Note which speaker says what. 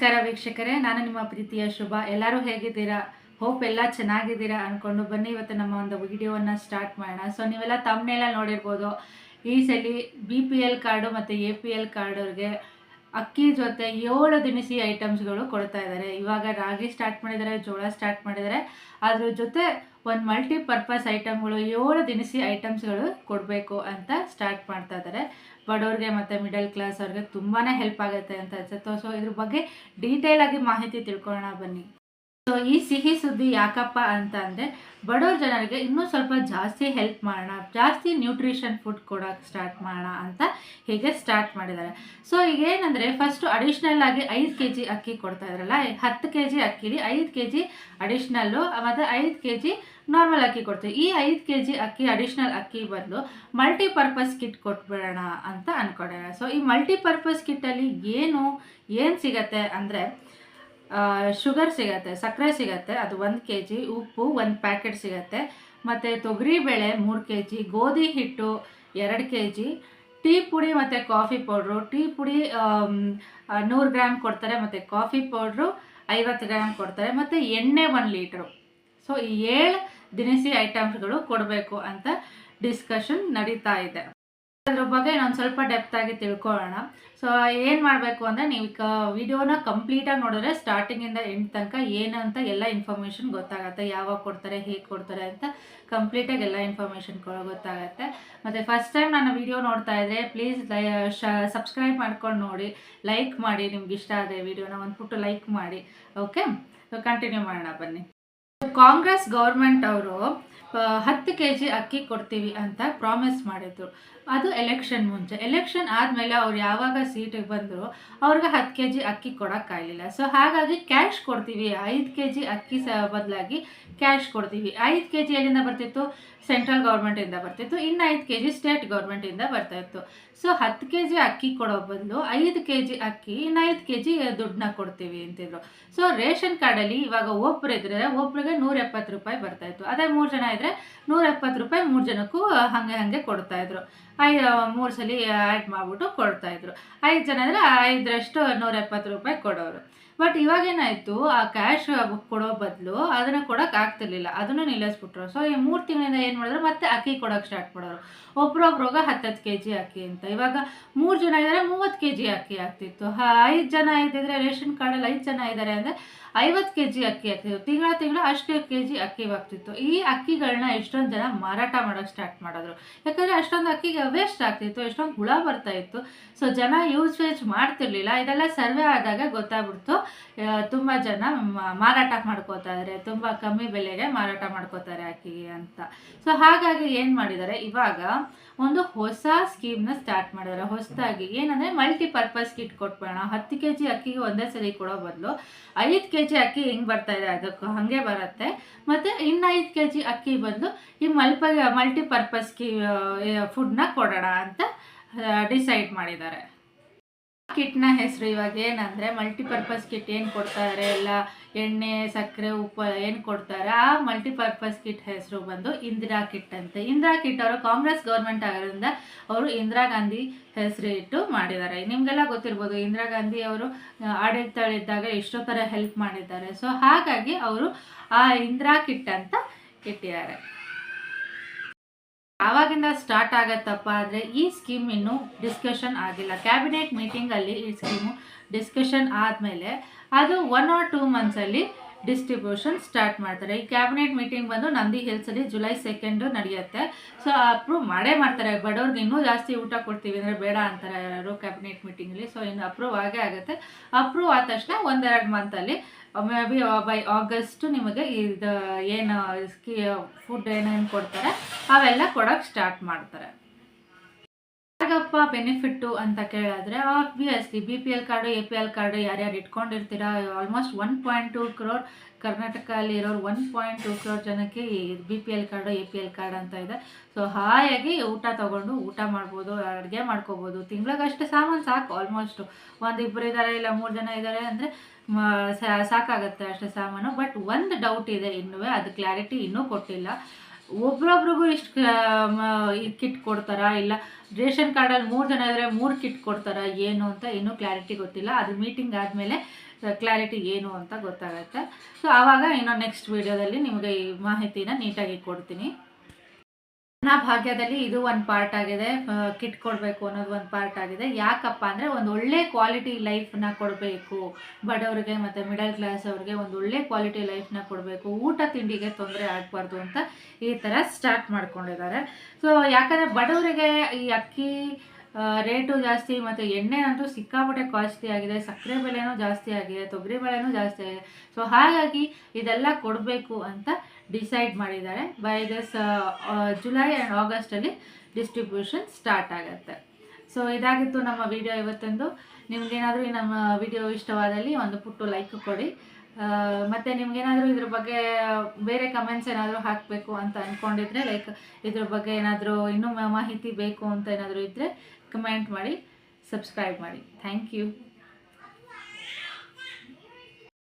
Speaker 1: ನಮಸ್ಕಾರ ವೀಕ್ಷಕರೇ, ನಾನು ನಿಮ್ಮ ಪ್ರೀತಿಯ ಶುಭ. ಎಲ್ಲರೂ ಹೇಗಿದ್ದೀರಾ? ಹೋಪ್ ಎಲ್ಲ ಚೆನ್ನಾಗಿದ್ದೀರಾ ಅಂದ್ಕೊಂಡು ಬನ್ನಿ, ಇವತ್ತು ನಮ್ಮ ಒಂದು ವಿಡಿಯೋವನ್ನು ಸ್ಟಾರ್ಟ್ ಮಾಡೋಣ. ಸೊ ನೀವೆಲ್ಲ ತಮ್ಮನೆಲ್ಲ ನೋಡಿರ್ಬೋದು. ಈ ಸಲ ಬಿ ಪಿ ಎಲ್ ಕಾರ್ಡು ಮತ್ತು ಎ ಪಿ ಎಲ್ ಕಾರ್ಡವ್ರಿಗೆ ಅಕ್ಕಿ ಜೊತೆ ಏಳು ದಿನಸಿ ಐಟಮ್ಸ್ಗಳು ಕೊಡ್ತಾ ಇದ್ದಾರೆ. ಇವಾಗ ರಾಗಿ ಸ್ಟಾರ್ಟ್ ಮಾಡಿದ್ದಾರೆ, ಜೋಳ ಸ್ಟಾರ್ಟ್ ಮಾಡಿದ್ದಾರೆ. ಅದ್ರ ಜೊತೆ ಒಂದು ಮಲ್ಟಿ ಪರ್ಪಸ್ ಐಟಮ್ಗಳು ಏಳು ದಿನಸಿ ಐಟಮ್ಸ್ಗಳು ಕೊಡಬೇಕು ಅಂತ ಸ್ಟಾರ್ಟ್ ಮಾಡ್ತಾ ಇದ್ದಾರೆ ಬಡವ್ರಿಗೆ ಮತ್ತು ಮಿಡಲ್ ಕ್ಲಾಸ್ ಅವ್ರಿಗೆ ತುಂಬಾ ಹೆಲ್ಪ್ ಆಗುತ್ತೆ ಅಂತ ಅನ್ಸುತ್ತೆ. ಸೊ ಇದ್ರ ಬಗ್ಗೆ ಡೀಟೇಲಾಗಿ ಮಾಹಿತಿ ತಿಳ್ಕೊಳ್ಳೋಣ ಬನ್ನಿ. ಸೊ ಈ ಸಿಹಿ ಸುದ್ದಿ ಯಾಕಪ್ಪ ಅಂತ ಅಂದರೆ, ಬಡವ್ರ ಜನರಿಗೆ ಇನ್ನೂ ಸ್ವಲ್ಪ ಜಾಸ್ತಿ ಹೆಲ್ಪ್ ಮಾಡೋಣ, ಜಾಸ್ತಿ ನ್ಯೂಟ್ರಿಷನ್ ಫುಡ್ ಕೊಡೋಕೆ ಸ್ಟಾರ್ಟ್ ಮಾಡೋಣ ಅಂತ ಹೀಗೆ ಸ್ಟಾರ್ಟ್ ಮಾಡಿದ್ದಾರೆ. ಸೊ ಈಗ ಏನಂದರೆ ಫಸ್ಟು ಅಡಿಷ್ನಲ್ ಆಗಿ ಐದು ಕೆ ಜಿ ಅಕ್ಕಿ ಕೊಡ್ತಾ ಇದ್ರಲ್ಲ, ಹತ್ತು ಕೆ ಜಿ ಅಕ್ಕಿಲಿ ಐದು ಕೆ ಜಿ ಅಡಿಷ್ನಲ್ಲು ಮತ್ತು ಐದು ಕೆ ಜಿ ನಾರ್ಮಲ್ ಅಕ್ಕಿ ಕೊಡ್ತೀವಿ. ಈ ಐದು ಕೆ ಜಿ ಅಕ್ಕಿ ಅಡಿಷ್ನಲ್ ಅಕ್ಕಿ ಬದಲು ಮಲ್ಟಿಪರ್ಪಸ್ ಕಿಟ್ ಕೊಟ್ಬಿಡೋಣ ಅಂತ ಅಂದ್ಕೊಂಡಿದ್ದಾರೆ ಸೊ ಈ ಮಲ್ಟಿಪರ್ಪಸ್ ಕಿಟ್ಟಲ್ಲಿ ಏನು ಏನು ಸಿಗತ್ತೆ ಅಂದರೆ ಶುಗರ್ ಸಿಗತ್ತೆ, ಸಕ್ಕರೆ ಸಿಗತ್ತೆ, ಅದು ಒಂದು ಕೆ ಜಿ ಉಪ್ಪು ಒಂದು ಪ್ಯಾಕೆಟ್ ಸಿಗತ್ತೆ. ಮತ್ತು ತೊಗರಿಬೇಳೆ ಮೂರು ಕೆ ಜಿ ಗೋಧಿ ಹಿಟ್ಟು ಎರಡು ಕೆ ಜಿ ಟೀ ಪುಡಿ ಮತ್ತು ಕಾಫಿ ಪೌಡ್ರು. ಟೀ ಪುಡಿ ನೂರು ಗ್ರಾಮ್ ಕೊಡ್ತಾರೆ, ಮತ್ತು ಕಾಫಿ ಪೌಡ್ರು ಐವತ್ತು ಗ್ರಾಮ್ ಕೊಡ್ತಾರೆ, ಮತ್ತು ಎಣ್ಣೆ ಒಂದು ಲೀಟ್ರು. ಸೊ ಈ ಏಳು ದಿನಸಿ ಐಟಮ್ಸ್ಗಳು ಕೊಡಬೇಕು ಅಂತ ಡಿಸ್ಕಷನ್ ನಡೀತಾ ಇದೆ. ಅದ್ರ ಬಗ್ಗೆ ನಾನು ಸ್ವಲ್ಪ ಡೆಪ್ತ್ ಆಗಿ ತಿಳ್ಕೊಳ್ಳೋಣ. ಸೊ ಏನು ಮಾಡಬೇಕು ಅಂದರೆ ನೀವು ಕ ವಿಡಿಯೋನ ಕಂಪ್ಲೀಟಾಗಿ ನೋಡಿದ್ರೆ ಸ್ಟಾರ್ಟಿಂಗಿಂದ ಎಂಡ್ ತನಕ ಏನು ಅಂತ ಎಲ್ಲ ಇನ್ಫಾರ್ಮೇಷನ್ ಗೊತ್ತಾಗುತ್ತೆ. ಯಾವಾಗ ಕೊಡ್ತಾರೆ, ಹೇಗೆ ಕೊಡ್ತಾರೆ ಅಂತ ಕಂಪ್ಲೀಟಾಗಿ ಎಲ್ಲ ಇನ್ಫಾರ್ಮೇಷನ್ ಗೊತ್ತಾಗುತ್ತೆ. ಮತ್ತೆ ಫಸ್ಟ್ ಟೈಮ್ ನಾನು ವಿಡಿಯೋ ನೋಡ್ತಾ ಇದ್ರೆ ಪ್ಲೀಸ್ ಲೈ ಸಬ್ಸ್ಕ್ರೈಬ್ ಮಾಡ್ಕೊಂಡು ನೋಡಿ. ಲೈಕ್ ಮಾಡಿ. ನಿಮ್ಗೆ ಇಷ್ಟ ಆದರೆ ವಿಡಿಯೋನ ಒಂದು ಪುಟ್ಟು ಲೈಕ್ ಮಾಡಿ. ಓಕೆ ಕಂಟಿನ್ಯೂ ಮಾಡೋಣ ಬನ್ನಿ. ಕಾಂಗ್ರೆಸ್ ಗೌರ್ಮೆಂಟ್ ಅವರು ಹತ್ತು ಕೆ ಜಿ ಅಕ್ಕಿ ಕೊಡ್ತೀವಿ ಅಂತ ಪ್ರಾಮಿಸ್ ಮಾಡಿದ್ರು. ಅದು ಎಲೆಕ್ಷನ್ ಮುಂಚೆ. ಎಲೆಕ್ಷನ್ ಆದಮೇಲೆ ಅವ್ರು ಯಾವಾಗ ಸೀಟಿಗೆ ಬಂದರು, ಅವ್ರಿಗೆ ಹತ್ತು ಕೆ ಜಿ ಅಕ್ಕಿ ಕೊಡೋಕ್ಕಾಗಲಿಲ್ಲ ಸೊ ಹಾಗಾಗಿ ಕ್ಯಾಶ್ ಕೊಡ್ತೀವಿ. ಐದು ಕೆ ಜಿ ಅಕ್ಕಿ ಸ, ಬದಲಾಗಿ ಕ್ಯಾಶ್ ಕೊಡ್ತೀವಿ. ಐದು ಕೆ ಜಿ ಎಲ್ಲಿಂದ ಬರ್ತಿತ್ತು? ಸೆಂಟ್ರಲ್ ಗೌರ್ಮೆಂಟಿಂದ ಬರ್ತಿತ್ತು. ಇನ್ನು ಐದು ಕೆ ಜಿ ಸ್ಟೇಟ್ ಗೌರ್ಮೆಂಟಿಂದ ಬರ್ತಾಯಿತ್ತು ಸೊ ಹತ್ತು ಕೆ ಜಿ ಅಕ್ಕಿ ಕೊಡೋ ಬದಲು ಐದು ಕೆ ಜಿ ಅಕ್ಕಿ, ಇನ್ನು ಐದು ಕೆ ಜಿ ದುಡ್ಡನ್ನ ಕೊಡ್ತೀವಿ ಅಂತಿದ್ರು ಸೊ ರೇಷನ್ ಕಾರ್ಡಲ್ಲಿ ಇವಾಗ ಒಬ್ಬರು ಇದ್ರೆ ಒಬ್ರಿಗೆ ನೂರ ಎಪ್ಪತ್ತು ರೂಪಾಯಿ ಬರ್ತಾಯಿತ್ತು ಅದೇ ಮೂರು ಜನ ಇದ್ದರೆ ನೂರ ಎಪ್ಪತ್ತು ರೂಪಾಯಿ ಮೂರು ಜನಕ್ಕೂ ಹಾಗೆ ಹಾಗೆ ಕೊಡ್ತಾಯಿದ್ರು ಐದು ಮೂರು ಸಲ ಆ್ಯಡ್ ಮಾಡಿಬಿಟ್ಟು ಕೊಡ್ತಾಯಿದ್ರು ಐದು ಜನ ಅಂದರೆ ಐದರಷ್ಟು ನೂರ ಎಪ್ಪತ್ತು ರೂಪಾಯಿ ಕೊಡೋರು. ಬಟ್ ಇವಾಗೇನಾಯಿತು, ಆ ಕ್ಯಾಶ್ ಕೊಡೋ ಬದಲು ಅದನ್ನು ಕೊಡೋಕೆ ಆಗ್ತಿರ್ಲಿಲ್ಲ. ಅದನ್ನು ನಿಲ್ಲಿಸ್ಬಿಟ್ರು. ಸೊ ಈ ಮೂರು ತಿಂಗಳಿಂದ ಏನು ಮಾಡಿದ್ರು, ಮತ್ತೆ ಅಕ್ಕಿ ಕೊಡೋಕೆ ಸ್ಟಾರ್ಟ್ ಮಾಡೋರು. ಒಬ್ರೊಬ್ರೋಗ ಹತ್ತತ್ತು ಕೆ ಜಿ ಅಕ್ಕಿ ಅಂತ. ಇವಾಗ ಮೂರು ಜನ ಇದ್ದಾರೆ, ಮೂವತ್ತು ಕೆ ಜಿ ಅಕ್ಕಿ ಆಗ್ತಿತ್ತು. ಐದು ಜನ ಇದ್ದಿದ್ರೆ ರೇಷನ್ ಕಾರ್ಡಲ್ಲಿ ಐದು ಜನ ಇದ್ದಾರೆ ಅಂದರೆ ಐವತ್ತು ಕೆ ಜಿ ಅಕ್ಕಿ ಆಗ್ತಿತ್ತು. ತಿಂಗಳ ತಿಂಗಳು ಅಷ್ಟು ಕೆ ಜಿ ಅಕ್ಕಿ ಆಗ್ತಿತ್ತು. ಈ ಅಕ್ಕಿಗಳನ್ನ ಎಷ್ಟೊಂದು ಜನ ಮಾರಾಟ ಮಾಡೋಕ್ಕೆ ಸ್ಟಾರ್ಟ್ ಮಾಡಿದ್ರು. ಯಾಕಂದರೆ ಅಷ್ಟೊಂದು ಅಕ್ಕಿಗೆ ವೇಸ್ಟ್ ಆಗ್ತಿತ್ತು, ಎಷ್ಟೊಂದು ಹುಳ ಬರ್ತಾ ಇತ್ತು. ಸೊ ಜನ ಯೂಸ್ ವೇಜ್ ಮಾಡ್ತಿರ್ಲಿಲ್ಲ. ಇದೆಲ್ಲ ಸರ್ವೆ ಆದಾಗ ಗೊತ್ತಾಗ್ಬಿಡ್ತು. ತುಂಬ ಜನ ಮಾರಾಟ ಮಾಡ್ಕೋತಾ ಇದ್ದಾರೆ ತುಂಬ ಕಮ್ಮಿ ಬೆಲೆಗೆ ಮಾರಾಟ ಮಾಡ್ಕೋತಾರೆ ಅಕ್ಕಿಗೆ ಅಂತ. ಸೊ ಹಾಗಾಗಿ ಏನು ಮಾಡಿದ್ದಾರೆ? ಇವಾಗ ಒಂದು ಹೊಸ ಸ್ಕೀಮ್ನ ಸ್ಟಾರ್ಟ್ ಮಾಡಿದ್ದಾರೆ ಹೊಸದಾಗಿ. ಏನಂದರೆ ಮಲ್ಟಿಪರ್ಪಸ್ ಕಿಟ್ ಕೊಟ್ಬಿಡೋಣ. ಹತ್ತು ಕೆ ಜಿ ಅಕ್ಕಿಗೆ ಒಂದೇ ಸರಿ ಕೊಡೋ ಬದಲು ಐದು ಕೆ ಜಿ ಅಕ್ಕಿ ಹೆಂಗೆ ಬರ್ತಾ ಇದೆ ಅದಕ್ಕೆ ಹಾಗೆ ಬರುತ್ತೆ. ಮತ್ತು ಇನ್ನು ಐದು ಕೆ ಜಿ ಅಕ್ಕಿ ಬದಲು ಈ ಮಲ್ಪ ಮಲ್ಟಿಪರ್ಪಸ್ ಕಿ ಫುಡ್ನ ಕೊಡೋಣ ಅಂತ ಡಿಸೈಡ್ ಮಾಡಿದ್ದಾರೆ. ಕಿಟ್ನ ಹೆಸರು ಇವಾಗ ಏನಂದರೆ ಮಲ್ಟಿಪರ್ಪಸ್ ಕಿಟ್ ಏನು ಕೊಡ್ತಾರೆ, ಎಲ್ಲ ಎಣ್ಣೆ, ಸಕ್ಕರೆ, ಉಪ್ಪು ಏನು ಕೊಡ್ತಾರೆ, ಆ ಮಲ್ಟಿಪರ್ಪಸ್ ಕಿಟ್ ಹೆಸರು ಬಂದು ಇಂದಿರಾ ಕಿಟ್ ಅಂತ. ಇಂದಿರಾ ಕಿಟ್ ಅವರು ಕಾಂಗ್ರೆಸ್ ಗೌರ್ಮೆಂಟ್ ಆಗೋದ್ರಿಂದ ಅವರು ಇಂದಿರಾ ಗಾಂಧಿ ಹೆಸರು ಇಟ್ಟು ಮಾಡಿದ್ದಾರೆ. ನಿಮಗೆಲ್ಲ ಗೊತ್ತಿರ್ಬೋದು, ಇಂದಿರಾ ಗಾಂಧಿ ಅವರು ಆಡಳಿತಗಳಿದ್ದಾಗ ಎಷ್ಟೋ ಥರ ಹೆಲ್ಪ್ ಮಾಡಿದ್ದಾರೆ. ಸೊ ಹಾಗಾಗಿ ಅವರು ಆ ಇಂದಿರಾ ಕಿಟ್ ಅಂತ ಇಟ್ಟಿದ್ದಾರೆ. ಆವಾಗಿಂದ ಸ್ಟಾರ್ಟ್ ಆಗತ್ತಪ್ಪ ಆದರೆ ಈ ಸ್ಕೀಮ್ ಇನ್ನೂ ಡಿಸ್ಕಷನ್ ಆಗಿಲ್ಲ. ಕ್ಯಾಬಿನೆಟ್ ಮೀಟಿಂಗಲ್ಲಿ ಈ ಸ್ಕೀಮು ಡಿಸ್ಕಷನ್ ಆದಮೇಲೆ ಅದು ಒನ್ ಆರ್ ಟೂ ಮಂತ್ಸಲ್ಲಿ ಡಿಸ್ಟ್ರಿಬ್ಯೂಷನ್ ಸ್ಟಾರ್ಟ್ ಮಾಡ್ತಾರೆ. ಈ ಕ್ಯಾಬಿನೆಟ್ ಮೀಟಿಂಗ್ ಬಂದು ನಂದಿ ಹಿಲ್ಸಲ್ಲಿ ಜುಲೈ ಸೆಕೆಂಡು ನಡೆಯುತ್ತೆ. ಸೊ ಅಪ್ರೂವ್ ಮಾಡೇ ಮಾಡ್ತಾರೆ. ಬಡವ್ರಿಗೆ ಇನ್ನೂ ಜಾಸ್ತಿ ಊಟ ಕೊಡ್ತೀವಿ ಅಂದರೆ ಬೇಡ ಅಂತಾರೆ ಯಾರು ಕ್ಯಾಬಿನೆಟ್ ಮೀಟಿಂಗಲ್ಲಿ ಸೊ ಇನ್ನು ಅಪ್ರೂವ್ ಆಗೇ ಆಗುತ್ತೆ. ಅಪ್ರೂವ್ ಆದ ತಕ್ಷಣ ಒಂದೆರಡು ಮಂತಲ್ಲಿ ಮೇ ಬಿ ಬೈ ಆಗಸ್ಟು ನಿಮಗೆ ಇದು ಏನು ಸ್ಕಿ ಫುಡ್ ಏನೇನು ಕೊಡ್ತಾರೆ, ಅವೆಲ್ಲ ಕೊಡೋಕ್ಕೆ ಸ್ಟಾರ್ಟ್ ಮಾಡ್ತಾರೆ. ಯಾಕಪ್ಪ ಬೆನಿಫಿಟ್ಟು ಅಂತ ಕೇಳಿದ್ರೆ obviously B P L card A P L card ಯಾರ್ಯಾರು ಇಟ್ಕೊಂಡಿರ್ತೀರಾ almost one point two crore ಕರ್ನಾಟಕದಲ್ಲಿ ಇರೋರು ಒನ್ ಪಾಯಿಂಟ್ ಟು ಕ್ರೋರ್ ಜನಕ್ಕೆ B P L card A P L card ಅಂತ ಇದೆ. ಸೊ ಹಾಯಾಗಿ ಊಟ ತೊಗೊಂಡು ಊಟ ಮಾಡ್ಬೋದು, ಅಡುಗೆ ಮಾಡ್ಕೋಬೋದು. ತಿಂಗಳಿಗಷ್ಟು ಸಾಮಾನು ಸಾಕು ಆಲ್ಮೋಸ್ಟು ಒಂದು ಇಬ್ಬರು ಇದ್ದಾರೆ ಇಲ್ಲ ಮೂರು ಜನ ಇದ್ದಾರೆ ಅಂದರೆ ಸಾಕಾಗುತ್ತೆ ಅಷ್ಟೇ ಸಾಮಾನು. ಬಟ್ ಒಂದು ಡೌಟ್ ಇದೆ ಇನ್ನೂ ಅದು ಕ್ಲಾರಿಟಿ ಇನ್ನೂ ಕೊಟ್ಟಿಲ್ಲ. ಒಬ್ರೊಬ್ರಿಗೂ ಇಷ್ಟು ಕಿಟ್ ಕೊಡ್ತಾರಾ? ಇಲ್ಲ, ರೇಷನ್ ಕಾರ್ಡಲ್ಲಿ ಮೂರು ಜನ ಇದ್ದರೆ ಮೂರು ಕಿಟ್ ಕೊಡ್ತಾರಾ, ಏನು ಅಂತ ಇನ್ನೂ ಕ್ಲಾರಿಟಿ ಗೊತ್ತಿಲ್ಲ. ಅದು ಮೀಟಿಂಗ್ ಆದಮೇಲೆ ಕ್ಲಾರಿಟಿ ಏನು ಅಂತ ಗೊತ್ತಾಗುತ್ತೆ. ಸೊ ಆವಾಗ ಇನ್ನೊಂದು ನೆಕ್ಸ್ಟ್ ವಿಡಿಯೋದಲ್ಲಿ ನಿಮಗೆ ಈ ಮಾಹಿತಿನ ನೀಟಾಗಿ ಕೊಡ್ತೀನಿ. ನನ್ನ ಭಾಗ್ಯದಲ್ಲಿ ಇದು ಒಂದು ಪಾರ್ಟ್ ಆಗಿದೆ. ಕಿಟ್ ಕೊಡಬೇಕು ಅನ್ನೋದು ಒಂದು ಪಾರ್ಟ್ ಆಗಿದೆ. ಯಾಕಪ್ಪ ಅಂದರೆ ಒಂದು ಒಳ್ಳೆ ಕ್ವಾಲಿಟಿ ಲೈಫ್ನ ಕೊಡಬೇಕು. ಬಡವರಿಗೆ ಮತ್ತು ಮಿಡಲ್ ಕ್ಲಾಸ್ ಅವ್ರಿಗೆ ಒಂದು ಒಳ್ಳೆ ಕ್ವಾಲಿಟಿ ಲೈಫ್ನ ಕೊಡಬೇಕು. ಊಟ ತಿಂಡಿಗೆ ತೊಂದರೆ ಆಗಬಾರ್ದು ಅಂತ ಈ ಥರ ಸ್ಟಾರ್ಟ್ ಮಾಡ್ಕೊಂಡಿದ್ದಾರೆ. ಸೊ ಯಾಕಂದರೆ ಬಡವರಿಗೆ ಈ ಅಕ್ಕಿ ರೇಟು ಜಾಸ್ತಿ ಮತ್ತು ಎಣ್ಣೆ ಅಂತೂ ಸಿಕ್ಕಾಪಟ್ಟೆ ಕಾಸ್ಟ್ಲಿ ಆಗಿದೆ. ಸಕ್ಕರೆ ಬೆಲೆನೂ ಜಾಸ್ತಿ ಆಗಿದೆ. ತೊಗರಿ ಬೆಲೆನೂ ಜಾಸ್ತಿ ಆಗಿದೆ. ಸೊ ಹಾಗಾಗಿ ಇದೆಲ್ಲ ಕೊಡಬೇಕು ಅಂತ ಡಿಸೈಡ್ ಮಾಡಿದ್ದಾರೆ. ಬೈ ದಿಸ್ ಜುಲೈ ಆ್ಯಂಡ್ ಆಗಸ್ಟಲ್ಲಿ ಡಿಸ್ಟ್ರಿಬ್ಯೂಷನ್ ಸ್ಟಾರ್ಟ್ ಆಗುತ್ತೆ. ಸೊ ಇದಾಗಿತ್ತು ನಮ್ಮ ವಿಡಿಯೋ ಇವತ್ತೊಂದು. ನಿಮ್ಗೇನಾದರೂ ನಮ್ಮ ವಿಡಿಯೋ ಇಷ್ಟವಾದಲ್ಲಿ ಒಂದು ಪುಟ್ಟು ಲೈಕ್ ಕೊಡಿ. ಮತ್ತು ನಿಮಗೇನಾದರೂ ಇದ್ರ ಬಗ್ಗೆ ಬೇರೆ ಕಮೆಂಟ್ಸ್ ಏನಾದರೂ ಹಾಕಬೇಕು ಅಂತ ಅಂದ್ಕೊಂಡಿದ್ರೆ ಲೈಕ್ ಇದ್ರ ಬಗ್ಗೆ ಏನಾದರೂ ಇನ್ನೂ ಮಾಹಿತಿ ಬೇಕು ಅಂತ ಏನಾದರೂ ಇದ್ದರೆ ಕಮೆಂಟ್ ಮಾಡಿ ಸಬ್ಸ್ಕ್ರೈಬ್ ಮಾಡಿ. Thank you